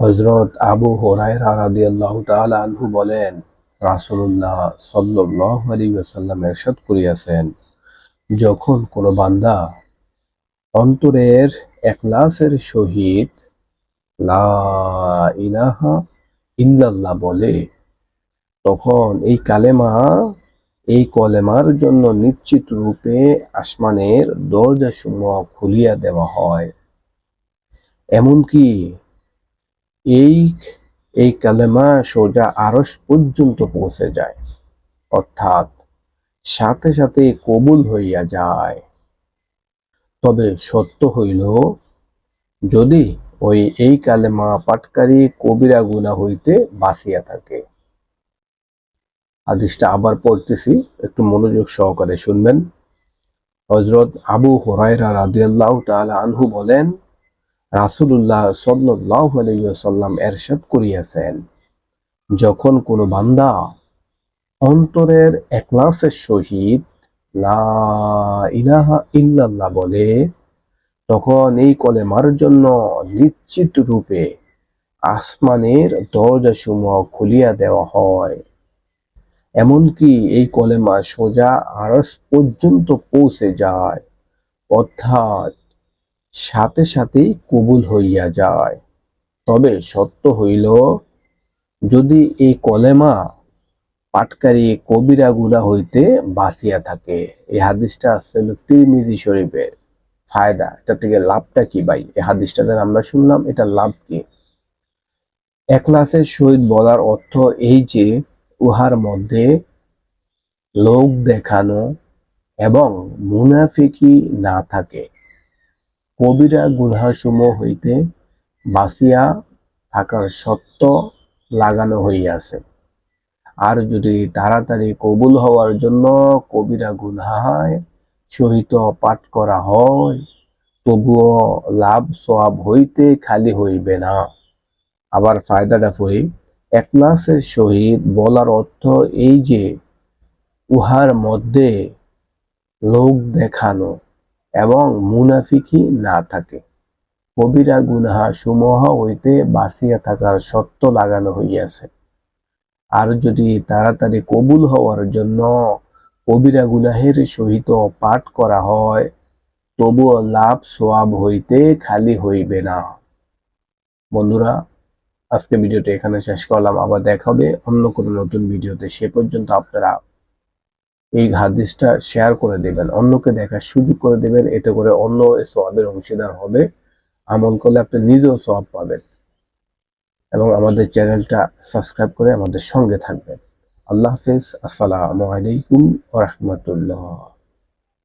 হজরত আবু হোরাইরা রাদিয়াল্লাহু তাআলা আনহু বলেন, রাসূলুল্লাহ সাল্লাল্লাহু আলাইহি ওয়াসাল্লাম ইরশাদ করিয়াছেন, যখন কোনো বান্দা অন্তরের এখলাসের সহিত লা ইলাহা ইল্লাল্লাহ বলে, তখন এই কালেমা, এই কলেমার জন্য নিশ্চিত রূপে আসমানের দরজাসমূহ খুলিয়া দেওয়া হয়। এমনকি এই এই কালেমা সোজা আরস পর্যন্ত পৌঁছে যায়। অর্থাৎ সাথে সাথে কবুল হইয়া যায়। তবে সত্য হইল, যদি ওই, এই কালেমা পাটকারী কবিরা গুণা হইতে বাঁচিয়া থাকে। হাদিসটা আবার পড়তেছি, একটু মনোযোগ সহকারে শুনবেন। হজরত আবু হরাইরা রাদিয়াল্লাহু আনহু বলেন রাসূলুল্লাহ সাল্লাল্লাহু আলাইহি ওয়াসাল্লাম এরশাদ করিয়াছেন, যখন কোনো বান্দা অন্তরের একলাসের সহিত ইল্লাল্লাহ বলে, তখন এই কলেমার জন্য নিশ্চিত রূপে আসমানের দরজাসমূহ খুলিয়া দেওয়া হয়। এমনকি এই কলেমা সোজা আরস পর্যন্ত পৌঁছে যায়, অর্থাৎ সাথে সাথেই কবুল হইয়া যায়। তবে সত্য হইল, যদি এই কলেমা পাটকারী কবিরা গুণা হইতে বাঁচিয়া থাকে এই হাদিসটা আছে তিরমিজি শরীফের ফায়দা। এটা থেকে লাভটা কি ভাই? এই হাদিসটা আমরা শুনলাম, এটা লাভ কি? একলাসের সহিত বলার অর্থ এই যে, উহার মধ্যে লোক দেখানো এবং মুনাফিকি না থাকে। কবিরা গুনহাসমূহ হইতে বাঁচিয়া থাকার সত্য লাগানো হইয়াছে। আর যদি তাড়াতাড়ি কবুল হওয়ার জন্য কবিরা গুনহায় সহিত পাঠ করা হয়, তবুও লাভ সওয়াব হইতে খালি হইবে না। আবার ফায়দাটা পড়ি একলাসের সহিত বলার অর্থ এই যে, উহার মধ্যে লোক দেখানো। এবং মুনাফিকি না থাকে। কবিরা গুনহা সমূহ হইতে বাঁচিয়া থাকার সত্য লাগানো হইয়াছে। আর যদি তাড়াতাড়ি কবুল হওয়ার জন্য কবিরা গুনাহের সহিত পাঠ করা হয়, তবুও লাভ সোয়াব হইতে খালি হইবে না। বন্ধুরা আজকে ভিডিওটা এখানে শেষ করলাম। আবার দেখা হবে অন্য কোনো নতুন ভিডিওতে। সে পর্যন্ত আপনারা এই হাদিসটা শেয়ার করে দেবেন, অন্যকে দেখার সুযোগ করে দেবেন, এতে করে অন্য সোয়াবের অংশীদার হবে, আমল করলে আপনি নিজেও সোয়াব পাবেন। এবং আমাদের চ্যানেলটা সাবস্ক্রাইব করে আমাদের সঙ্গে থাকবেন। আল্লাহ হাফেজ, আসসালামু আলাইকুম ওরহমতুল্লাহ